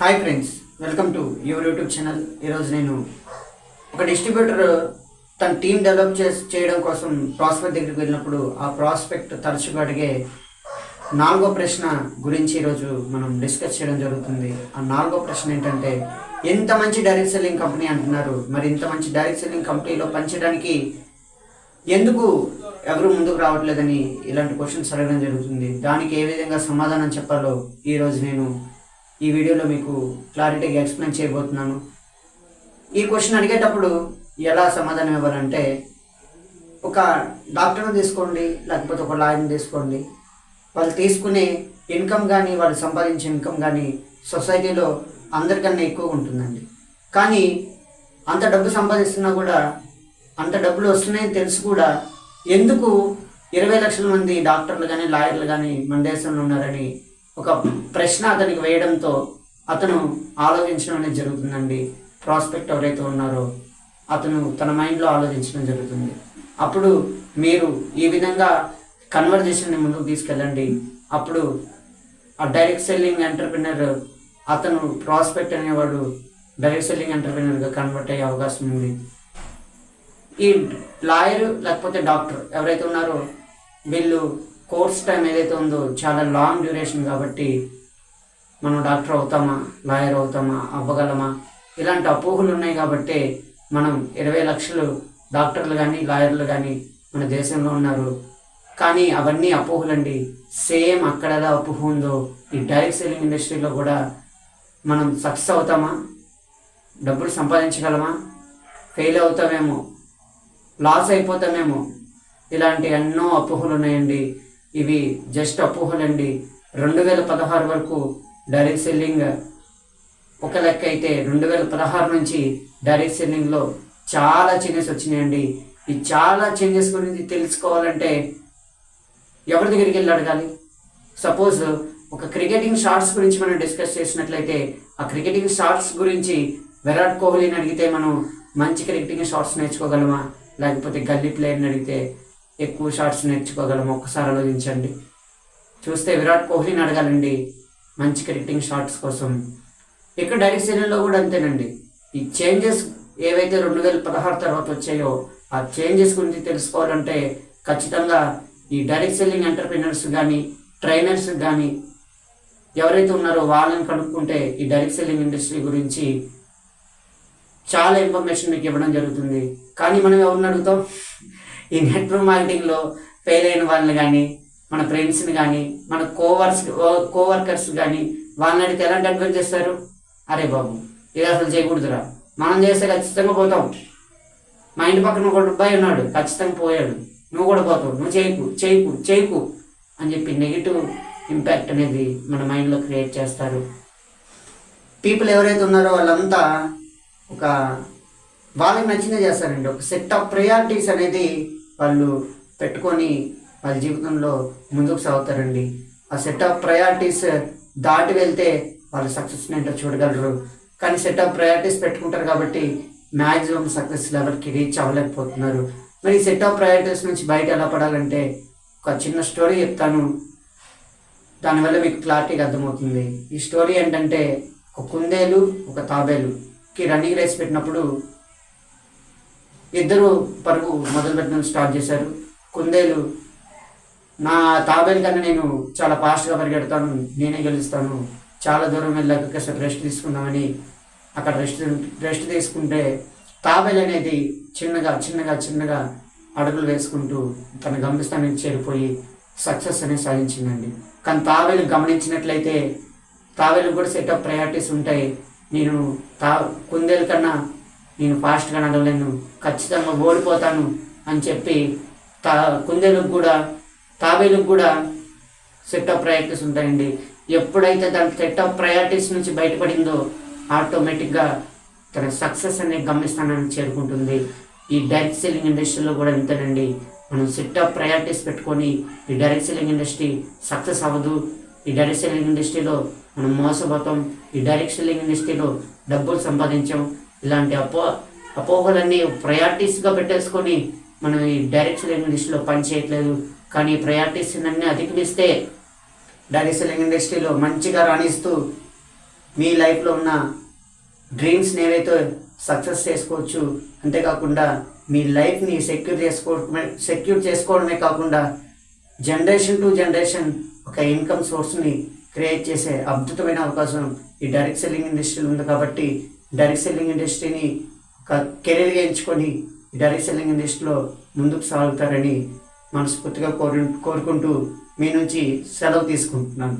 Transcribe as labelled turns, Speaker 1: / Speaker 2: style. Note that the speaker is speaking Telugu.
Speaker 1: Hi friends welcome to your YouTube channel. ఈరోజు నేను ఒక డిస్ట్రిబ్యూటర్ తన టీం డెవలప్ చేసి చేయడం కోసం ప్రాస్పెక్ట్ దగ్గరికి వెళ్ళినప్పుడు ఆ ప్రాస్పెక్ట్ తరచుగా అడిగే నాలుగో ప్రశ్న గురించి ఈరోజు మనం డిస్కస్ చేయడం జరుగుతుంది. ఆ నాలుగో ప్రశ్న ఏంటంటే ఎంత మంచి డైరెక్ట్ సెల్లింగ్ కంపెనీ అంటున్నారు. మరి ఇంత మంచి డైరెక్ట్ సెల్లింగ్ కంపెనీలో పనిచేయడానికి ఎందుకు ఎవరు ముందుకు రావట్లేదని ఇలాంటి క్వశ్చన్స్ అడగడం జరుగుతుంది. దానికి ఏ విధంగా సమాధానం చెప్పాలో ఈరోజు నేను ఈ వీడియోలో మీకు క్లారిటీగా ఎక్స్ప్లెయిన్ చేయబోతున్నాను. ఈ క్వశ్చన్ అడిగేటప్పుడు ఎలా సమాధానం ఇవ్వాలంటే ఒక డాక్టర్ని తీసుకోండి లేకపోతే ఒక లాయర్ని తీసుకోండి. వాళ్ళు తీసుకునే ఇన్కమ్ కానీ వాళ్ళు సంపాదించే ఇన్కమ్ కానీ సొసైటీలో అందరికన్నా ఎక్కువ ఉంటుందండి. కానీ అంత డబ్బు సంపాదిస్తున్నా కూడా అంత డబ్బులు వస్తున్నాయని తెలుసు కూడా ఎందుకు ఇరవై లక్షల మంది డాక్టర్లు కానీ లాయర్లు కానీ మన దేశంలో ఉన్నారని ఒక ప్రశ్న అతనికి వేయడంతో అతను ఆలోచించడం అనేది జరుగుతుందండి. ప్రాస్పెక్ట్ ఎవరైతే ఉన్నారో అతను తన మైండ్లో ఆలోచించడం జరుగుతుంది. అప్పుడు మీరు ఈ విధంగా కన్వర్జేషన్ని ముందుకు తీసుకెళ్ళండి. అప్పుడు ఆ డైరెక్ట్ సెల్లింగ్ ఎంటర్ప్రినర్ అతను ప్రాస్పెక్ట్ అనేవాడు డైరెక్ట్ సెల్లింగ్ ఎంటర్ప్రినర్గా కన్వర్ట్ అయ్యే అవకాశం ఉంది. ఈ లాయర్ లేకపోతే డాక్టర్ ఎవరైతే ఉన్నారో వీళ్ళు కోర్స్ టైం ఏదైతే ఉందో చాలా లాంగ్ డ్యూరేషన్ కాబట్టి మనం డాక్టర్ అవుతామా లాయర్ అవుతామా అవ్వగలమా? ఇలాంటి అపోహలు ఉన్నాయి కాబట్టి మనం ఇరవై లక్షలు డాక్టర్లు కానీ లాయర్లు కానీ మన దేశంలో ఉన్నారు. కానీ అవన్నీ అపోహలండి. సేమ్ అక్కడ ఎలా అపోహ ఉందో ఈ డైరెక్ట్ సెల్లింగ్ ఇండస్ట్రీలో కూడా మనం సక్సెస్ అవుతామా? డబ్బులు సంపాదించగలమా? ఫెయిల్ అవుతామేమో? లాస్ అయిపోతామేమో? ఇలాంటి ఎన్నో అపోహలు ఉన్నాయండి. ఇవి జస్ట్ అపోహలండి. రెండు వేల పదహారు వరకు డైరెక్ట్ సెల్లింగ్ ఒక లెక్క అయితే రెండు వేల పదహారు నుంచి డైరెక్ట్ సెల్లింగ్లో చాలా చేంజెస్ వచ్చినాయండి. ఈ చాలా చేంజెస్ గురించి తెలుసుకోవాలంటే ఎవరి దగ్గరికి వెళ్ళి అడగాలి? సపోజ్ ఒక క్రికెటింగ్ షార్ట్స్ గురించి మనం డిస్కస్ చేసినట్లయితే ఆ క్రికెటింగ్ షార్ట్స్ గురించి విరాట్ కోహ్లీని అడిగితే మనం మంచి క్రికెటింగ్ షార్ట్స్ నేర్చుకోగలమా? లేకపోతే గల్లీ ప్లేయర్ని అడిగితే ఎక్కువ షాట్స్ నేర్చుకోగలము? ఒక్కసారి ఆలోచించండి. చూస్తే విరాట్ కోహ్లీని అడగాలండి మంచి క్రికెటింగ్ షాట్స్ కోసం. ఇక్కడ డైరెక్ట్ సెల్లింగ్లో కూడా అంతేనండి. ఈ చేంజెస్ ఏవైతే రెండు వేల పదహారు తర్వాత వచ్చాయో ఆ చేంజెస్ గురించి తెలుసుకోవాలంటే ఖచ్చితంగా ఈ డైరెక్ట్ సెల్లింగ్ ఎంటర్ప్రినర్స్ కానీ ట్రైనర్స్ కానీ ఎవరైతే ఉన్నారో వాళ్ళని కనుక్కుంటే ఈ డైరెక్ట్ సెల్లింగ్ ఇండస్ట్రీ గురించి చాలా ఇన్ఫర్మేషన్ మీకు ఇవ్వడం జరుగుతుంది. కానీ మనం ఎవరిని అడుగుతాం? ఈ నెట్వర్క్ మార్కెటింగ్లో ఫెయిల్ అయిన వాళ్ళని కానీ మన ఫ్రెండ్స్ని కానీ మన కోవర్స్ కోవర్కర్స్ కానీ వాళ్ళని అడిగితే ఎలాంటి అడ్వైజ్ చేస్తారు? అరే బాబు ఇది అసలు చేయకూడదురా. మనం చేస్తే ఖచ్చితంగా పోతాం. మా ఇంటి పక్కన ఒక అబ్బాయి ఉన్నాడు ఖచ్చితంగా పోయాడు. నువ్వు కూడా పోతావు నువ్వు చేయకు చేయకు చేయకు అని చెప్పి నెగిటివ్ ఇంపాక్ట్ అనేది మన మైండ్లో క్రియేట్ చేస్తారు. పీపుల్ ఎవరైతే ఉన్నారో వాళ్ళంతా ఒక వాళ్ళకి నచ్చిందే చేస్తారండి. ఒక సెట్ ఆఫ్ ప్రయారిటీస్ అనేది వాళ్ళు పెట్టుకొని వాళ్ళ జీవితంలో ముందుకు సాగుతారండి. ఆ సెట్ ఆఫ్ ప్రయారిటీస్ దాటి వెళ్తే వాళ్ళు సక్సెస్ ఏంటో చూడగలరు. కానీ సెట్ ఆఫ్ ప్రయారిటీస్ పెట్టుకుంటారు కాబట్టి మ్యాక్సిమం సక్సెస్ లెవెల్కి రీచ్ అవ్వలేకపోతున్నారు. మరి సెట్ ఆఫ్ ప్రయారిటీస్ నుంచి బయట ఎలా పడాలంటే ఒక చిన్న స్టోరీ చెప్తాను. దానివల్ల మీకు క్లారిటీగా అర్థమవుతుంది. ఈ స్టోరీ ఏంటంటే ఒక కుందేలు ఒక తాబేలుకి రన్నింగ్ రేస్ పెట్టినప్పుడు ఇద్దరు పరుగు మొదలు పెట్టడం స్టార్ట్ చేశారు. కుందేలు నా తాబేలు కన్నా నేను చాలా ఫాస్ట్గా పరిగెడతాను నేనే గెలుస్తాను. చాలా దూరం వెళ్ళాక కాసేపు రెస్ట్ తీసుకుందామని అక్కడ రెస్ట్ రెస్ట్ తీసుకుంటే తాబేలు అనేది చిన్నగా చిన్నగా చిన్నగా అడుగులు వేసుకుంటూ తన గమ్యస్థానానికి చేరిపోయి సక్సెస్ అనేది సాధించిందండి. కానీ తాబేలు గమనించినట్లయితే తాబేలు కూడా సెట్ ఆఫ్ ప్రయారిటీస్ ఉంటాయి. నేను తా కుందేలు కన్నా నేను ఫాస్ట్గా నడవలేను ఖచ్చితంగా ఓడిపోతాను అని చెప్పి తా కుందేలకు కూడా తాబేలకు కూడా సెట్ ఆఫ్ ప్రయారిటీస్ ఉంటాయండి. ఎప్పుడైతే దాని సెట్ ఆఫ్ ప్రయారిటీస్ నుంచి బయటపడిందో ఆటోమేటిక్గా తన సక్సెస్ అనే గమ్యస్థానాన్ని చేరుకుంటుంది. ఈ డైరెక్ట్ సెల్లింగ్ ఇండస్ట్రీలో కూడా ఇంతేనండి. మనం సెట్ ఆఫ్ ప్రయారిటీస్ పెట్టుకొని ఈ డైరెక్ట్ సెల్లింగ్ ఇండస్ట్రీ సక్సెస్ అవ్వదు. ఈ డైరెక్ట్ సెల్లింగ్ ఇండస్ట్రీలో మనం మోసపోతాం. ఈ డైరెక్ట్ సెల్లింగ్ ఇండస్ట్రీలో డబ్బులు సంపాదించాం. ఇలాంటి అపో అపోహలన్నీ ప్రయారిటీస్గా పెట్టేసుకొని మనం ఈ డైరెక్ట్ సెల్లింగ్ ఇండస్ట్రీలో పని చేయట్లేదు. కానీ ఈ ప్రయారిటీస్ అన్నీ అధిగమిస్తే డైరెక్షన్ ఇండస్ట్రీలో మంచిగా రాణిస్తూ మీ లైఫ్లో ఉన్న డ్రీమ్స్ని ఏవైతే సక్సెస్ చేసుకోవచ్చు అంతేకాకుండా మీ లైఫ్ని సెక్యూర్ చేసుకో సెక్యూర్ చేసుకోవడమే కాకుండా జనరేషన్ టు జనరేషన్ ఒక ఇన్కమ్ సోర్స్ని క్రియేట్ చేసే అద్భుతమైన అవకాశం ఈ డైరెక్ట్ సెల్లింగ్ ఇండస్ట్రీలో ఉంది కాబట్టి డైరెక్ట్ సెల్లింగ్ ఇండస్ట్రీని ఒక కెరీర్గా ఎంచుకొని డైరెక్ట్ సెల్లింగ్ ఇండస్ట్రీలో ముందుకు సాగుతారని మనస్ఫూర్తిగా కోరు కోరుకుంటూ మీ నుంచి సెలవు తీసుకుంటున్నాను.